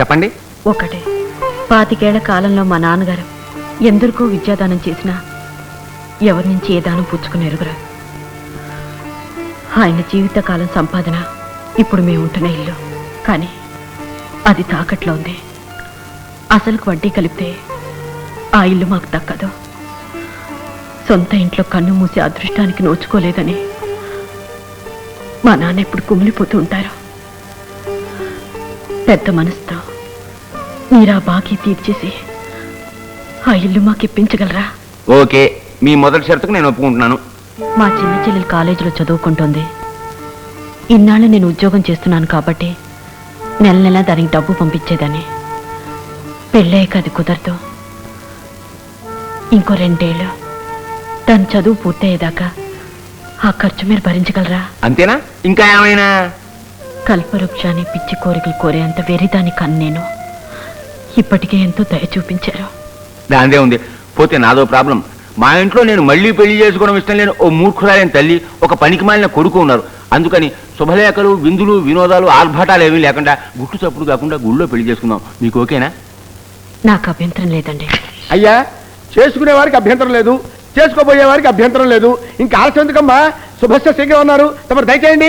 చెప్పండి. ఒకటే. పాతికేళ్ళ కాలంలో మా నాన్నగారు ఎందరికో విద్యాదానం చేసినా ఎవరి నుంచి ఏ దానం పుచ్చుకుని ఎరుగురా. ఆయన జీవితకాలం సంపాదన ఇప్పుడు మేము ఉంటున్న ఇల్లు. కానీ అది తాకట్లో ఉంది. అసలుకు వడ్డీ కలిపితే ఆ ఇల్లు మాకు దక్కదు. సొంత ఇంట్లో కన్ను మూసి అదృష్టానికి నోచుకోలేదని మా నాన్న ఎప్పుడు కుమిలిపోతూ ఉంటారు. పెద్ద మనసుతో. మీరా బాకీ తీర్చేసి ఆ ఇల్లు మాకు ఇప్పించగలరా? ఓకే మీ మొదటి షరతుకు నేను ఒప్పుకుంటున్నాను. మా చిన్న చెల్లెలు కాలేజీలో చదువుకుంటోంది. ఇన్నాళ్ళు నేను ఉద్యోగం చేస్తున్నాను కాబట్టి నెల నెల దానికి డబ్బు పంపించేదని పెళ్ళయ్యాక అది కుదరదు. ఇంకో రెండేళ్ళు దాని చదువు పూర్తయ్యేదాకా ఆ ఖర్చు మీరు భరించగలరా? అంతేనా? ఇంకా ఏమైనా? కల్పవృక్షాన్ని పిచ్చి కోరికలు కోరేంత వెరిదాని కన్ను నేను ఇప్పటికే ఎంతో దయ చూపించారు. దాందే ఉంది. పోతే నాదో ప్రాబ్లం. మా ఇంట్లో నేను మళ్ళీ పెళ్ళి చేసుకోవడం ఇష్టం లేని ఓ మూర్ఖురాలైన తల్లి ఒక పనికి మాలిన కొడుకు ఉన్నారు. అందుకని శుభలేఖలు విందులు వినోదాలు ఆర్భాటాలు ఏమీ లేకుండా గుట్టు చప్పుడు కాకుండా గుళ్ళో పెళ్ళి చేసుకుందాం. మీకు ఓకేనా? నాకు అభ్యంతరం లేదండి. అయ్యా చేసుకునే వారికి అభ్యంతరం లేదు. చేసుకోబోయే వారికి అభ్యంతరం లేదు. ఇంకా ఆలస్యం ఎందుకమ్మా? శుభస్య శీఘ్రం ఉన్నారు తమరు దయచేయండి.